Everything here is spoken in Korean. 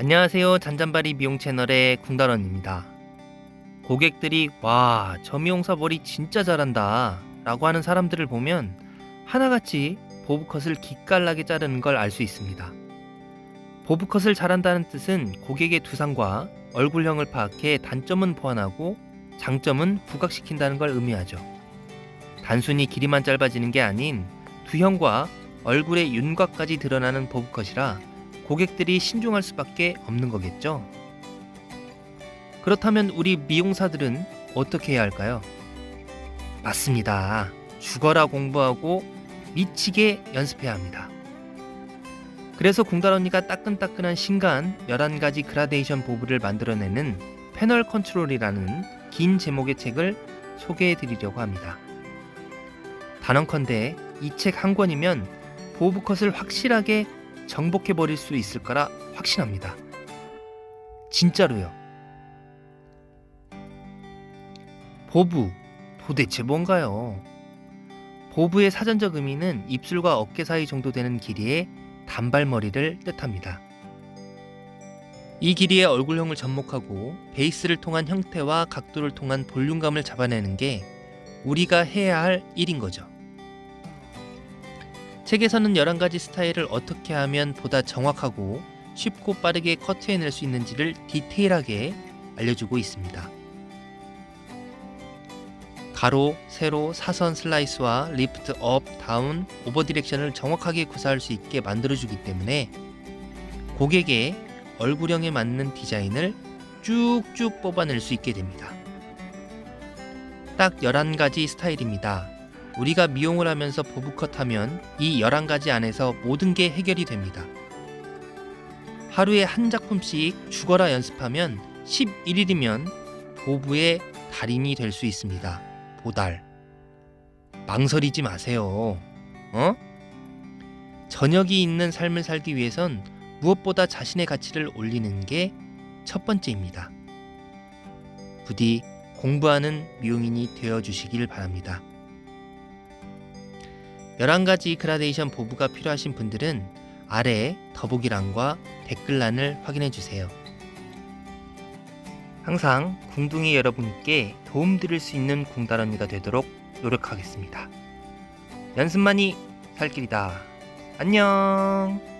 안녕하세요. 잔잔바리 미용 채널의 궁달원입니다. 고객들이 와, 저 미용사 머리 진짜 잘한다 라고 하는 사람들을 보면 하나같이 보브컷을 기깔나게 자르는 걸 알 수 있습니다. 보브컷을 잘한다는 뜻은 고객의 두상과 얼굴형을 파악해 단점은 보완하고 장점은 부각시킨다는 걸 의미하죠. 단순히 길이만 짧아지는 게 아닌 두형과 얼굴의 윤곽까지 드러나는 보브컷이라 고객들이 신중할 수밖에 없는 거겠죠. 그렇다면 우리 미용사들은 어떻게 해야 할까요? 맞습니다. 죽어라 공부하고 미치게 연습해야 합니다. 그래서 공달 언니가 따끈따끈한 신간 11가지 그라데이션 보브를 만들어내는 패널 컨트롤이라는 긴 제목의 책을 소개해 드리려고 합니다. 단언컨대 이 책 한 권이면 보브컷을 확실하게 정복해 버릴 수 있을 거라 확신합니다. 진짜로요. 보부 도대체 뭔가요? 보부의 사전적 의미는 입술과 어깨 사이 정도 되는 길이의 단발머리를 뜻합니다. 이 길이의 얼굴형을 접목하고 베이스를 통한 형태와 각도를 통한 볼륨감을 잡아내는 게 우리가 해야 할 일인 거죠. 책에서는 11가지 스타일을 어떻게 하면 보다 정확하고 쉽고 빠르게 커트해낼 수 있는지를 디테일하게 알려주고 있습니다. 가로, 세로, 사선 슬라이스와 리프트 업, 다운, 오버 디렉션을 정확하게 구사할 수 있게 만들어주기 때문에 고객의 얼굴형에 맞는 디자인을 쭉쭉 뽑아낼 수 있게 됩니다. 딱 11가지 스타일입니다. 우리가 미용을 하면서 보브컷 하면 이 11가지 안에서 모든 게 해결이 됩니다. 하루에 한 작품씩 죽어라 연습하면 11일이면 보부의 달인이 될 수 있습니다. 보달. 망설이지 마세요. 어? 저녁이 있는 삶을 살기 위해선 무엇보다 자신의 가치를 올리는 게 첫 번째입니다. 부디 공부하는 미용인이 되어 주시길 바랍니다. 11가지 그라데이션 보부가 필요하신 분들은 아래 더보기란과 댓글란을 확인해 주세요. 항상 궁둥이 여러분께 도움 드릴 수 있는 궁다런이가 되도록 노력하겠습니다. 연습만이 살 길이다. 안녕!